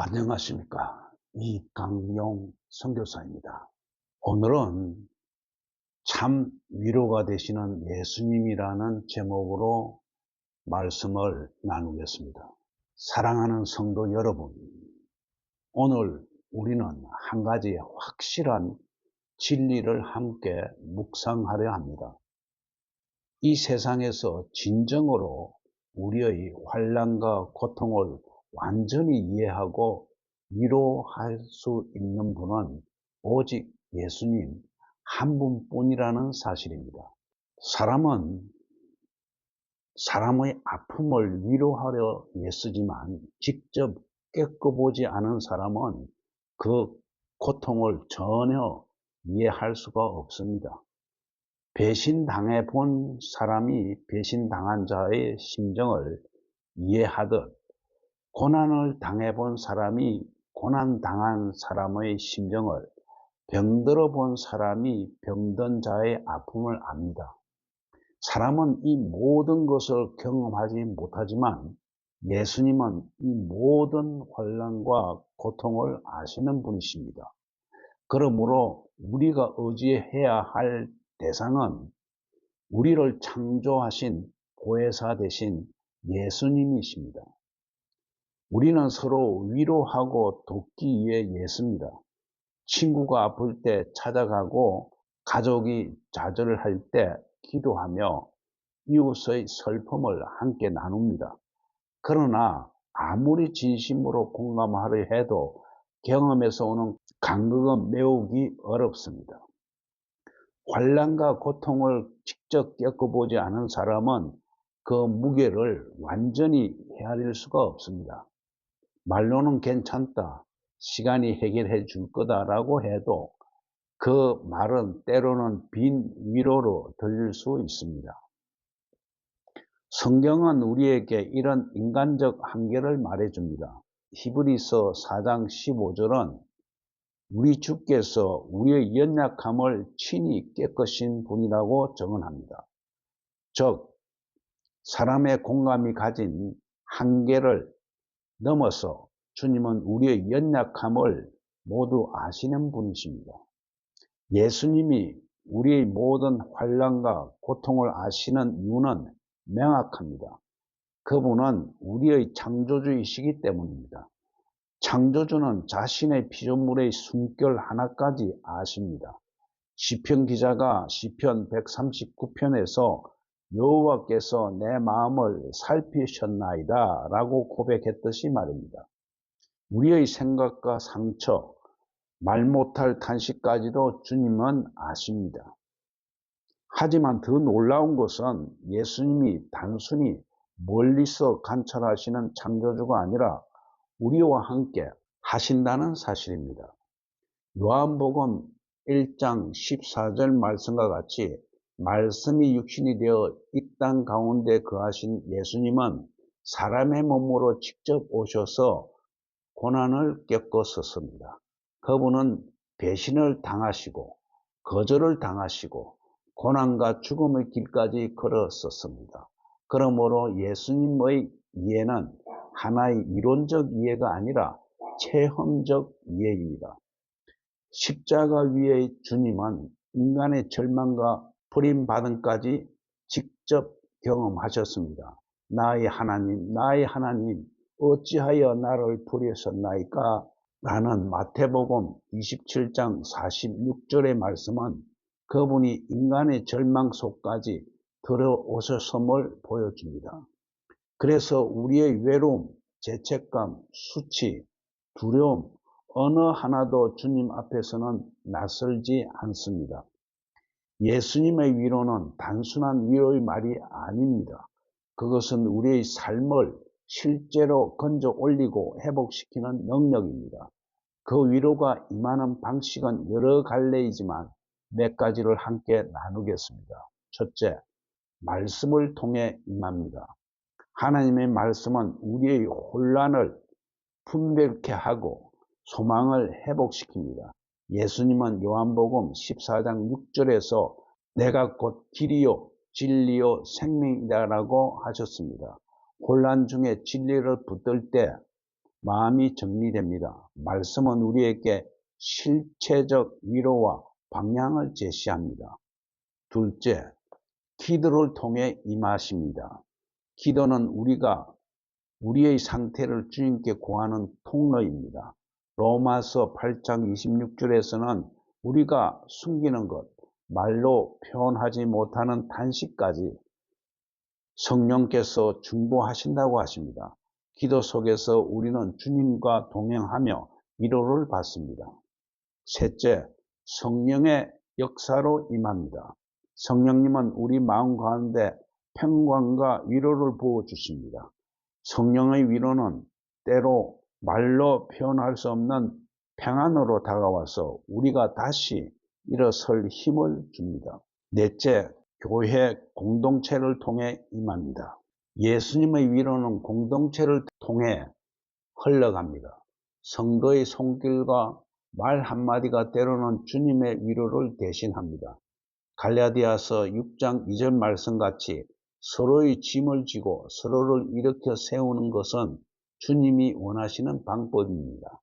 안녕하십니까. 이강용 선교사입니다. 오늘은 참 위로가 되시는 예수님이라는 제목으로 말씀을 나누겠습니다. 사랑하는 성도 여러분, 오늘 우리는 한 가지 확실한 진리를 함께 묵상하려 합니다. 이 세상에서 진정으로 우리의 환란과 고통을 완전히 이해하고 위로할 수 있는 분은 오직 예수님 한 분뿐이라는 사실입니다. 사람은 사람의 아픔을 위로하려 애쓰지만 직접 겪어보지 않은 사람은 그 고통을 전혀 이해할 수가 없습니다. 배신당해 본 사람이 배신당한 자의 심정을 이해하듯 고난을 당해본 사람이 고난당한 사람의 심정을 병들어 본 사람이 병든 자의 아픔을 압니다. 사람은 이 모든 것을 경험하지 못하지만 예수님은 이 모든 환란과 고통을 아시는 분이십니다. 그러므로 우리가 의지해야 할 대상은 우리를 창조하신 보혜사 대신 예수님이십니다. 우리는 서로 위로하고 돕기 위해 예습니다. 친구가 아플 때 찾아가고 가족이 좌절할 때 기도하며 이웃의 슬픔을 함께 나눕니다. 그러나 아무리 진심으로 공감하려 해도 경험에서 오는 간극은 메우기 어렵습니다. 환란과 고통을 직접 겪어보지 않은 사람은 그 무게를 완전히 헤아릴 수가 없습니다. 말로는 괜찮다. 시간이 해결해 줄 거다라고 해도 그 말은 때로는 빈 위로로 들릴 수 있습니다. 성경은 우리에게 이런 인간적 한계를 말해줍니다. 히브리서 4장 15절은 우리 주께서 우리의 연약함을 친히 깨끗신 분이라고 정언합니다. 즉, 사람의 공감이 가진 한계를 넘어서 주님은 우리의 연약함을 모두 아시는 분이십니다. 예수님이 우리의 모든 환란과 고통을 아시는 이유는 명확합니다. 그분은 우리의 창조주이시기 때문입니다. 창조주는 자신의 피조물의 숨결 하나까지 아십니다. 시편 기자가 시편 139편에서 여호와께서 내 마음을 살피셨나이다 라고 고백했듯이 말입니다. 우리의 생각과 상처, 말 못할 탄식까지도 주님은 아십니다. 하지만 더 놀라운 것은 예수님이 단순히 멀리서 관찰하시는 창조주가 아니라 우리와 함께 하신다는 사실입니다. 요한복음 1장 14절 말씀과 같이 말씀이 육신이 되어 이 땅 가운데 거하신 예수님은 사람의 몸으로 직접 오셔서 고난을 겪었었습니다. 그분은 배신을 당하시고 거절을 당하시고 고난과 죽음의 길까지 걸었었습니다. 그러므로 예수님의 이해는 하나의 이론적 이해가 아니라 체험적 이해입니다. 십자가 위의 주님은 인간의 절망과 버림받음까지 직접 경험하셨습니다. 나의 하나님, 나의 하나님, 어찌하여 나를 버리셨나이까? 라는 마태복음 27장 46절의 말씀은 그분이 인간의 절망 속까지 들어오셨음을 보여줍니다. 그래서 우리의 외로움, 죄책감, 수치, 두려움 어느 하나도 주님 앞에서는 낯설지 않습니다. 예수님의 위로는 단순한 위로의 말이 아닙니다. 그것은 우리의 삶을 실제로 건져 올리고 회복시키는 능력입니다. 그 위로가 임하는 방식은 여러 갈래이지만 몇 가지를 함께 나누겠습니다. 첫째, 말씀을 통해 임합니다. 하나님의 말씀은 우리의 혼란을 분별케 하고 소망을 회복시킵니다. 예수님은 요한복음 14장 6절에서 내가 곧 길이요 진리요 생명이다라고 하셨습니다. 혼란 중에 진리를 붙들 때 마음이 정리됩니다. 말씀은 우리에게 실체적 위로와 방향을 제시합니다. 둘째, 기도를 통해 임하십니다. 기도는 우리가 우리의 상태를 주님께 구하는 통로입니다. 로마서 8장 26절에서는 우리가 숨기는 것, 말로 표현하지 못하는 단식까지 성령께서 중보하신다고 하십니다. 기도 속에서 우리는 주님과 동행하며 위로를 받습니다. 셋째, 성령의 역사로 임합니다. 성령님은 우리 마음 가운데 평강과 위로를 부어 주십니다. 성령의 위로는 때로 말로 표현할 수 없는 평안으로 다가와서 우리가 다시 일어설 힘을 줍니다. 넷째, 교회 공동체를 통해 임합니다. 예수님의 위로는 공동체를 통해 흘러갑니다. 성도의 손길과 말 한마디가 때로는 주님의 위로를 대신합니다. 갈라디아서 6장 2절 말씀같이 서로의 짐을 지고 서로를 일으켜 세우는 것은 주님이 원하시는 방법입니다.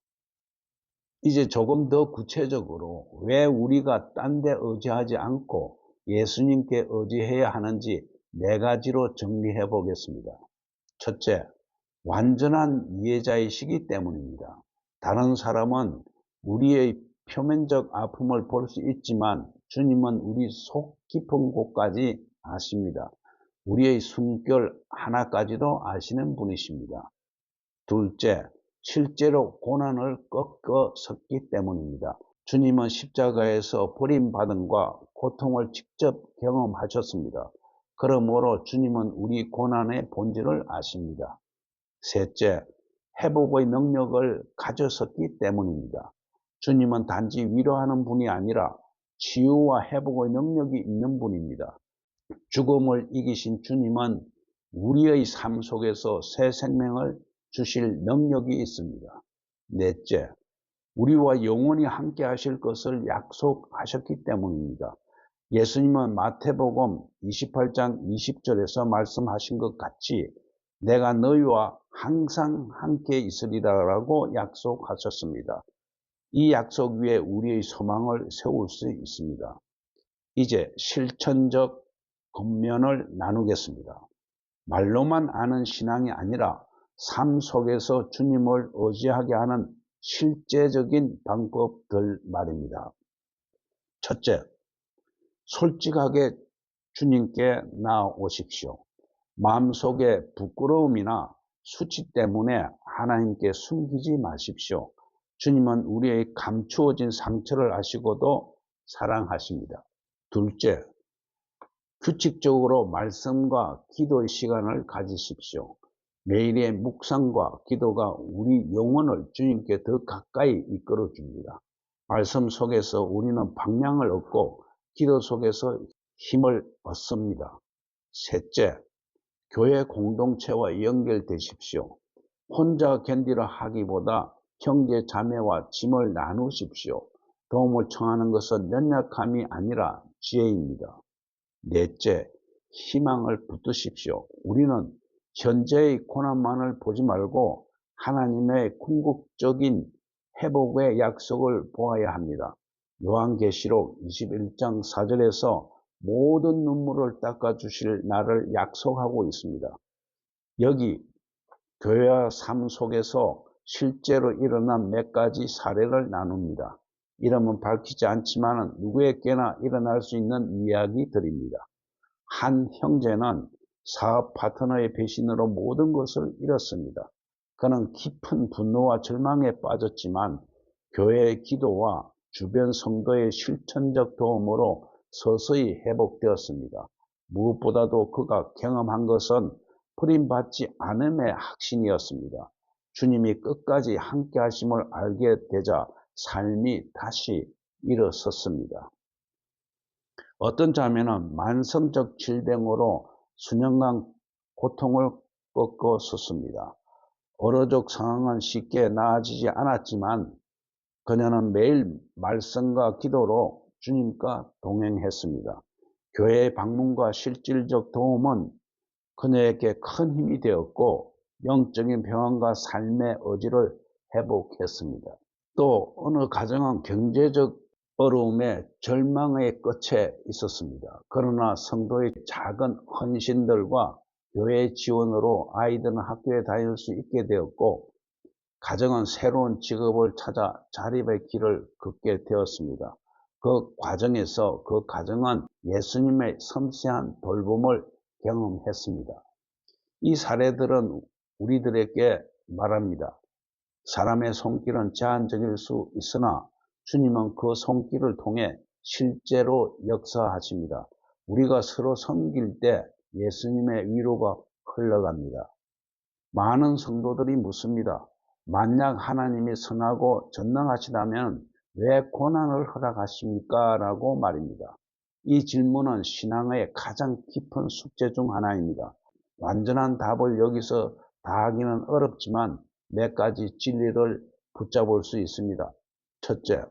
이제 조금 더 구체적으로 왜 우리가 딴 데 의지하지 않고 예수님께 의지해야 하는지 네 가지로 정리해 보겠습니다. 첫째, 완전한 이해자이시기 때문입니다. 다른 사람은 우리의 표면적 아픔을 볼 수 있지만 주님은 우리 속 깊은 곳까지 아십니다. 우리의 숨결 하나까지도 아시는 분이십니다. 둘째, 실제로 고난을 꺾어 섰기 때문입니다. 주님은 십자가에서 버림받음과 고통을 직접 경험하셨습니다. 그러므로 주님은 우리 고난의 본질을 아십니다. 셋째, 회복의 능력을 가졌었기 때문입니다. 주님은 단지 위로하는 분이 아니라 치유와 회복의 능력이 있는 분입니다. 죽음을 이기신 주님은 우리의 삶 속에서 새 생명을 주실 능력이 있습니다. 넷째, 우리와 영원히 함께 하실 것을 약속하셨기 때문입니다. 예수님은 마태복음 28장 20절에서 말씀하신 것 같이 내가 너희와 항상 함께 있으리라라고 약속하셨습니다. 이 약속 위에 우리의 소망을 세울 수 있습니다. 이제 실천적 겉면을 나누겠습니다. 말로만 아는 신앙이 아니라 삶 속에서 주님을 의지하게 하는 실제적인 방법들 말입니다. 첫째, 솔직하게 주님께 나오십시오. 마음속에 부끄러움이나 수치 때문에 하나님께 숨기지 마십시오. 주님은 우리의 감추어진 상처를 아시고도 사랑하십니다. 둘째, 규칙적으로 말씀과 기도의 시간을 가지십시오. 매일의 묵상과 기도가 우리 영혼을 주님께 더 가까이 이끌어 줍니다. 말씀 속에서 우리는 방향을 얻고 기도 속에서 힘을 얻습니다. 셋째, 교회 공동체와 연결되십시오. 혼자 견디려 하기보다 형제 자매와 짐을 나누십시오. 도움을 청하는 것은 연약함이 아니라 지혜입니다. 넷째, 희망을 붙드십시오. 우리는 현재의 고난만을 보지 말고 하나님의 궁극적인 회복의 약속을 보아야 합니다. 요한계시록 21장 4절에서 모든 눈물을 닦아주실 나를 약속하고 있습니다. 여기 교회와 삶 속에서 실제로 일어난 몇 가지 사례를 나눕니다. 이름은 밝히지 않지만 누구에게나 일어날 수 있는 이야기들입니다. 한 형제는 사업 파트너의 배신으로 모든 것을 잃었습니다. 그는 깊은 분노와 절망에 빠졌지만 교회의 기도와 주변 성도의 실천적 도움으로 서서히 회복되었습니다. 무엇보다도 그가 경험한 것은 버림받지 않음의 확신이었습니다. 주님이 끝까지 함께 하심을 알게 되자 삶이 다시 일어섰습니다. 어떤 자매는 만성적 질병으로 수년간 고통을 꺾어 섰습니다. 어려적 상황은 쉽게 나아지지 않았지만 그녀는 매일 말씀과 기도로 주님과 동행했습니다. 교회의 방문과 실질적 도움은 그녀에게 큰 힘이 되었고 영적인 평안과 삶의 의지를 회복했습니다. 또 어느 가정은 경제적 어려움에 절망의 끝에 있었습니다. 그러나 성도의 작은 헌신들과 교회 지원으로 아이들은 학교에 다닐 수 있게 되었고 가정은 새로운 직업을 찾아 자립의 길을 걷게 되었습니다. 그 과정에서 그 가정은 예수님의 섬세한 돌봄을 경험했습니다. 이 사례들은 우리들에게 말합니다. 사람의 손길은 제한적일 수 있으나 주님은 그 손길을 통해 실제로 역사하십니다. 우리가 서로 섬길 때 예수님의 위로가 흘러갑니다. 많은 성도들이 묻습니다. 만약 하나님이 선하고 전능하시다면 왜 고난을 허락하십니까? 라고 말입니다. 이 질문은 신앙의 가장 깊은 숙제 중 하나입니다. 완전한 답을 여기서 다 하기는 어렵지만 몇 가지 진리를 붙잡을 수 있습니다. 첫째,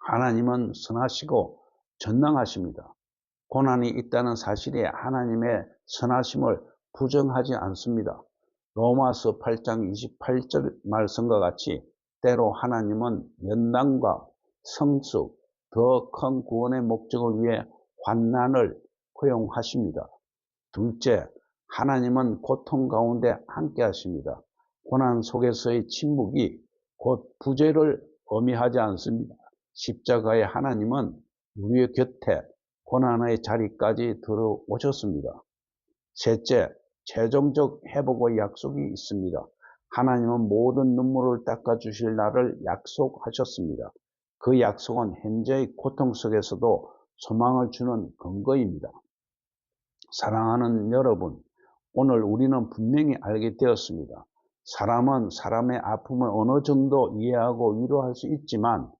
하나님은 선하시고 전능하십니다. 고난이 있다는 사실이 하나님의 선하심을 부정하지 않습니다. 로마서 8장 28절 말씀과 같이 때로 하나님은 연단과 성숙, 더 큰 구원의 목적을 위해 환난을 허용하십니다. 둘째, 하나님은 고통 가운데 함께 하십니다. 고난 속에서의 침묵이 곧 부재를 의미하지 않습니다. 십자가의 하나님은 우리의 곁에 고난의 자리까지 들어오셨습니다. 셋째, 최종적 회복의 약속이 있습니다. 하나님은 모든 눈물을 닦아주실 날을 약속하셨습니다. 그 약속은 현재의 고통 속에서도 소망을 주는 근거입니다. 사랑하는 여러분, 오늘 우리는 분명히 알게 되었습니다. 사람은 사람의 아픔을 어느 정도 이해하고 위로할 수 있지만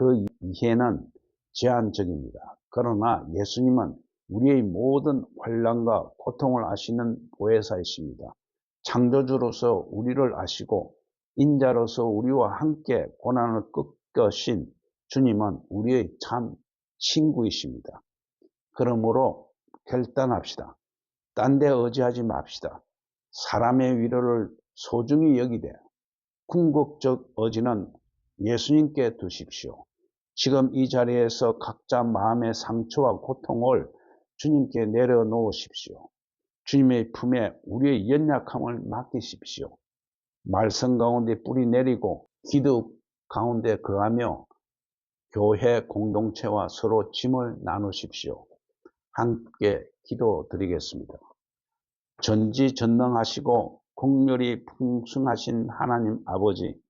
그 이해는 제한적입니다. 그러나 예수님은 우리의 모든 환란과 고통을 아시는 보혜사이십니다. 창조주로서 우리를 아시고 인자로서 우리와 함께 고난을 끄신 주님은 우리의 참 친구이십니다. 그러므로 결단합시다. 딴 데 의지하지 맙시다. 사람의 위로를 소중히 여기되 궁극적 의지는 예수님께 두십시오. 지금 이 자리에서 각자 마음의 상처와 고통을 주님께 내려놓으십시오. 주님의 품에 우리의 연약함을 맡기십시오. 말씀 가운데 뿌리 내리고 기도 가운데 거하며 교회 공동체와 서로 짐을 나누십시오. 함께 기도 드리겠습니다. 전지전능하시고 공렬이 풍성하신 하나님 아버지,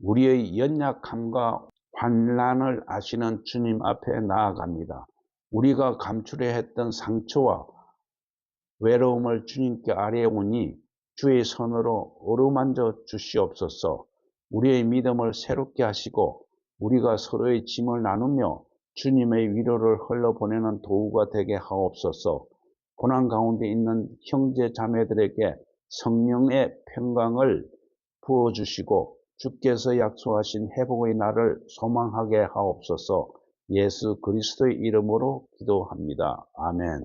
우리의 연약함과 환란을 아시는 주님 앞에 나아갑니다. 우리가 감추려 했던 상처와 외로움을 주님께 아뢰오니 주의 손으로 어루만져 주시옵소서 우리의 믿음을 새롭게 하시고 우리가 서로의 짐을 나누며 주님의 위로를 흘러보내는 도구가 되게 하옵소서 고난 가운데 있는 형제 자매들에게 성령의 평강을 부어주시고 주께서 약속하신 회복의 날을 소망하게 하옵소서 예수 그리스도의 이름으로 기도합니다. 아멘.